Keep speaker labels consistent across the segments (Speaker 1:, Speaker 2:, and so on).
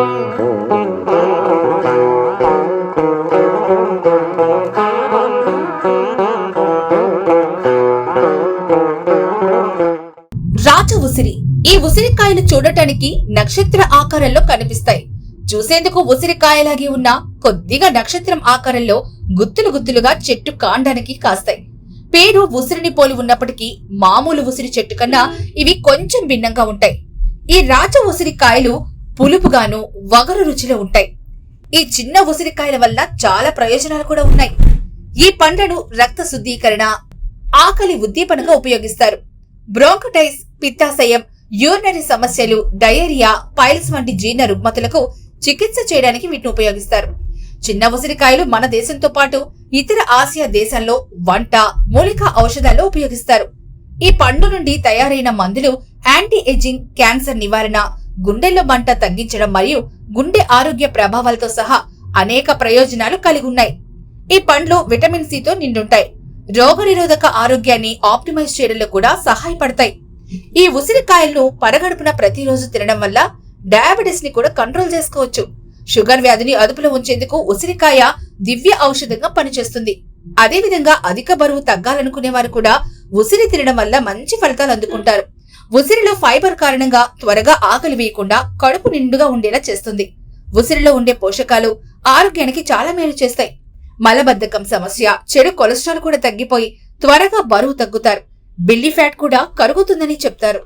Speaker 1: రాజ ఉసిరి. ఈ ఉసిరికాయలు చూడటానికి నక్షత్ర ఆకారంలో కనిపిస్తాయి. చూసేందుకు ఉసిరికాయలాగే ఉన్న కొద్దిగా నక్షత్రం ఆకారంలో గుత్తులు గుత్తులుగా చెట్టు కాండానికి కాస్తాయి. పేరు ఉసిరిని పోలి ఉన్నప్పటికీ మామూలు ఉసిరి చెట్టు కన్నా ఇవి కొంచెం భిన్నంగా ఉంటాయి. ఈ రాజ ఉసిరికాయలు పులుపుగాను వగరు రుచిలో ఉంటాయి. ఈ చిన్న ఉసిరికాయల వల్ల చాలా ప్రయోజనాలు కూడా ఉన్నాయి. ఈ పండ్లను రక్త శుద్ధీకరణ ఆకలి ఉద్దీపనగా ఉపయోగిస్తారు. బ్రోంకటైస్ పిత్తాశయం యూరినరీ సమస్యలు డయేరియా పైల్స్ వంటి జీర్ణ రుగ్మతులకు చికిత్స చేయడానికి వీటిని ఉపయోగిస్తారు. చిన్న ఉసిరికాయలు మన దేశంతో పాటు ఇతర ఆసియా దేశాల్లో వంట మూలిక ఔషధాల్లో ఉపయోగిస్తారు. ఈ పండు నుండి తయారైన మందులు యాంటీ ఏజింగ్ క్యాన్సర్ నివారణ గుండెల్లో మంట తగ్గించడం మరియు గుండె ఆరోగ్య ప్రభావాలతో సహా అనేక ప్రయోజనాలు కలిగి ఉన్నాయి. ఈ పండ్లు విటమిన్ సితో నిండుంటాయి. రోగనిరోధక ఆరోగ్యాన్ని ఆప్టిమైజ్ చేయడంలో కూడా సహాయపడతాయి. ఈ ఉసిరికాయలను పరగడుపున ప్రతిరోజు తినడం వల్ల డయాబెటిస్ని కూడా కంట్రోల్ చేసుకోవచ్చు. షుగర్ వ్యాధిని అదుపులో ఉంచేందుకు ఉసిరికాయ దివ్య ఔషధంగా పనిచేస్తుంది. అదేవిధంగా అధిక బరువు తగ్గాలనుకునే వారు కూడా ఉసిరి తినడం వల్ల మంచి ఫలితాలు అందుకుంటారు. ఉసిరిలో ఫైబర్ కారణంగా త్వరగా ఆకలి వేయకుండా కడుపు నిండుగా ఉండేలా చేస్తుంది. ఉసిరిలో ఉండే పోషకాలు ఆరోగ్యానికి చాలా మేలు చేస్తాయి. మలబద్ధకం సమస్య చెడు కొలెస్ట్రాల్ కూడా తగ్గిపోయి త్వరగా బరువు తగ్గుతారు. బిల్లి ఫ్యాట్ కూడా కరుగుతుందని చెప్తారు.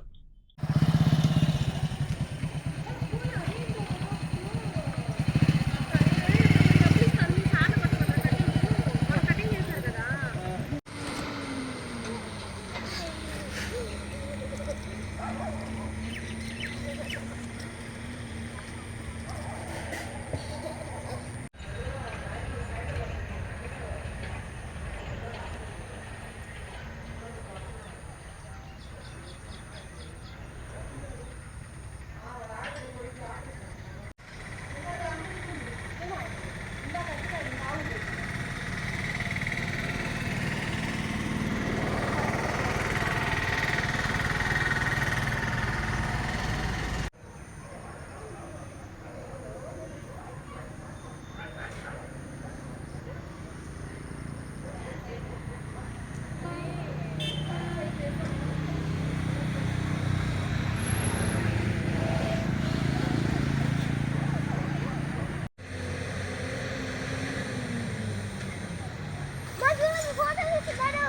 Speaker 1: kadar